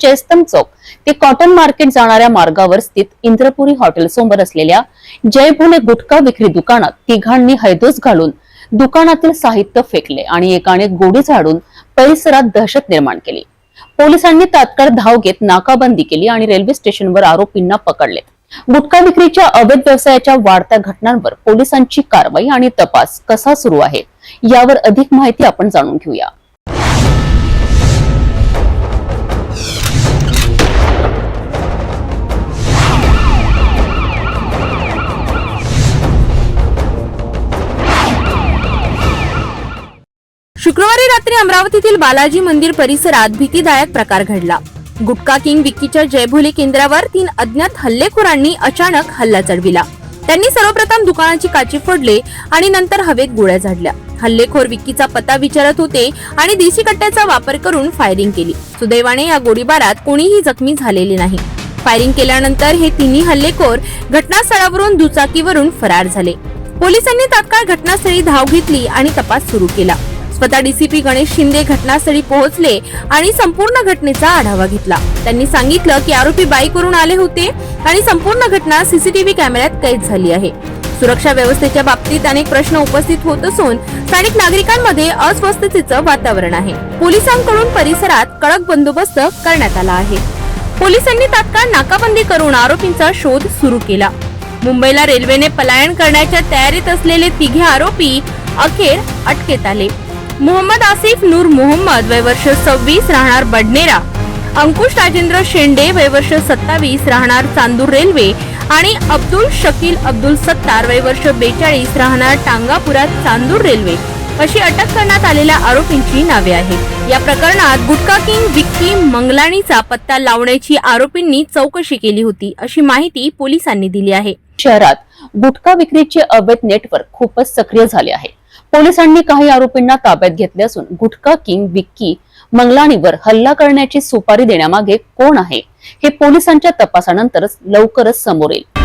चेस्तम चौक. ते cotton market जाणाऱ्या मार्गावर स्थित इंद्रपुरी हॉटेल समोर असलेल्या जय गुटखा विक्री दुकानात तिघांनी हैदोस घालून दुकानातील साहित्य फेकले आणि एकाने गोडी झाडून परिसरात दहशत निर्माण केली. पोलिसांनी तात्काळ धाव घेत नाकाबंदी केली आणि रेल्वे स्टेशनवर आरोपींना पकडले. गुटखा विक्रीच्या अवैध व्यवसायाच्या वाढत्या घटनांवर पोलिसांची कारवाई आणि तपास कसा सुरू आहे यावर अधिक माहिती आपण जाणून घेऊया. शुक्रवारी रात्री अमरावतीतील बालाजी मंदिर परिसरात भीतीदायक प्रकार घडला. गुटखा किंग विक्कीच्या जयभोले केंद्रावर तीन अज्ञात हल्लेखोरांनी अचानक हल्ला चढविला. त्यांनी सर्वप्रथम दुकानाची काची फोडले आणि नंतर हवेत गोळ्या झाडल्या. हल्लेखोर विक्कीचा पत्ता विचारत होते आणि देशी कट्ट्याचा वापर करून फायरिंग केली. सुदैवाने या गोळीबारात कोणीही जखमी झालेले नाही. फायरिंग केल्यानंतर हे तिन्ही हल्लेखोर घटनास्थळावरून दुचाकीवरून फरार झाले. पोलिसांनी तात्काळ घटनास्थळी धाव घेतली आणि तपास सुरू केला. स्वतः डीसीपी गणेश शिंदे घटनास्थळी पोहोचले आणि संपूर्ण घटनेचा आढावा घेतला. त्यांनी सांगितलं की आरोपी बाईकवरून आले होते आणि संपूर्ण घटना सीसीटीव्ही कॅमेऱ्यात कैद झाली आहे. सुरक्षा व्यवस्थेच्या बाबतीत अनेक प्रश्न उपस्थित होत असून स्थानिक नागरिकांमध्ये अस्वस्थतेचं वातावरण आहे. पोलिसांकडून परिसरात कडक बंदोबस्त करण्यात आला आहे. पोलिसांनी तात्काळ नाकाबंदी करून आरोपींचा शोध सुरू केला. मुंबईला रेल्वेने पलायन करण्याच्या तयारीत असलेले तिघे आरोपी अखेर अटकेत आले. मोहम्मद आसिफ नूर मोहम्मद वयवर्ष सव्वीस राहणार बडनेरा. अंकुश राजेंद्र शेंडे वयवर्ष सत्तावीस राहणार चांदूर रेल्वे. आणि अब्दुल शकील अब्दुल सत्तार वयवर्ष बेचाळीस राहणार टांगापुरात चांदूर रेल्वे. अशी अटक करण्यात आलेल्या आरोपींची नावे आहेत. या प्रकरणात गुटखा किंग विक्की मंगलाणीचा पत्ता लावण्याची आरोपींनी चौकशी केली होती अशी माहिती पोलिसांनी दिली आहे. शहरात गुटखा विक्रीचे अवैध नेटवर्क खूपच सक्रिय झाले आहे. पोलिसांनी काही आरोपींना ताब्यात घेतले असून गुटखा किंग विक्की मंगलाणीवर हल्ला करण्याची सुपारी देण्यामागे कोण आहे हे पोलिसांच्या तपासानंतरच लवकरच समोर येईल.